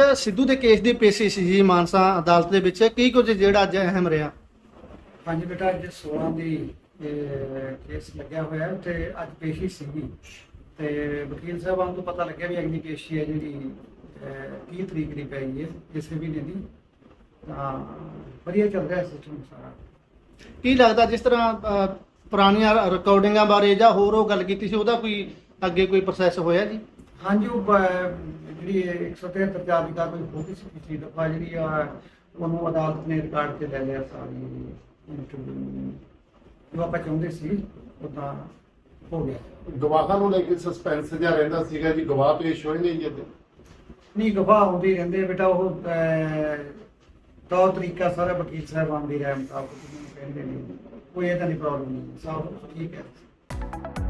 ਅੱਜ ਸਿੱਧੂ ਦੇ ਕੇਸ ਦੀ ਪੇਸ਼ੀ ਸੀ ਜੀ ਮਾਨਸਾ ਅਦਾਲਤ ਦੇ ਵਿੱਚ। ਕੀ ਕੁਝ ਜਿਹੜਾ ਅੱਜ ਅਹਿਮ ਰਿਹਾ? ਹਾਂਜੀ ਬੇਟਾ ਅੱਜ 16 ਦੀ ਕੇਸ ਲੱਗਿਆ ਹੋਇਆ ਤੇ ਅੱਜ ਪੇਸ਼ੀ ਸੀਗੀ। ਤੇ ਵਕੀਲ ਸਾਹਿਬਾਨ ਤੋਂ ਪਤਾ ਲੱਗਿਆ ਵੀ ਅਗਲੀ ਪੇਸ਼ੀ ਹੈ ਜਿਹੜੀ 30 ਤਰੀਕ ਦੀ ਪਈ ਹੈ ਇਸੇ ਮਹੀਨੇ ਦੀ। ਤਾਂ ਵਧੀਆ ਚੱਲ ਰਿਹਾ ਸਿਸਟਮ ਸਾਰਾ। ਕੀ ਲੱਗਦਾ ਜਿਸ ਤਰ੍ਹਾਂ ਪੁਰਾਣੀਆਂ ਰਿਕਾਰਡਿੰਗਾਂ ਬਾਰੇ ਜਾਂ ਹੋਰ ਉਹ ਗੱਲ ਕੀਤੀ ਸੀ ਉਹਦਾ ਕੋਈ ਅੱਗੇ ਕੋਈ ਪ੍ਰੋਸੈਸ ਹੋਇਆ ਜੀ? ਹਾਂਜੀ ਉਹ ਜਿਹੜੀ 173 ਚਾਰ ਦੀ ਕਾਰਵਾਈ ਹੋ ਸੀ। ਪਿਛਲੀ ਦਫਾ ਜਿਹੜੀ ਆ ਉਹਨੂੰ ਅਦਾਲਤ ਨੇ ਰਿਕਾਰਡ ਤੇ ਲੈ ਲਿਆ ਸਾਰੀ ਇੰਟਰਵਿਊ ਜੋ ਆਪਾਂ ਚਾਹੁੰਦੇ ਸੀ ਤਾਂ ਹੋ ਗਿਆ। ਗਵਾਹਾਂ ਨੂੰ ਲੈ ਕੇ ਸਸਪੈਂਸ ਜਿਹਾ ਰਹਿੰਦਾ ਸੀਗਾ ਜੀ ਗਵਾਹ ਪੇਸ਼ ਹੋਏ ਨਹੀਂ ਜੀ ਅੱਜ। ਨਹੀਂ ਗਵਾਹ ਆਉਂਦੇ ਹੀ ਰਹਿੰਦੇ ਬੇਟਾ ਉਹ ਤੌਰ ਤਰੀਕਾ ਸਾਰਾ ਵਕੀਲ ਸਾਹਿਬਾਨ ਦੀ ਕਹਿੰਦੇ ਨੇ। ਕੋਈ ਇਹਦਾ ਨਹੀਂ ਪ੍ਰੋਬਲਮ ਨਹੀਂ ਸਭ ਠੀਕ ਹੈ।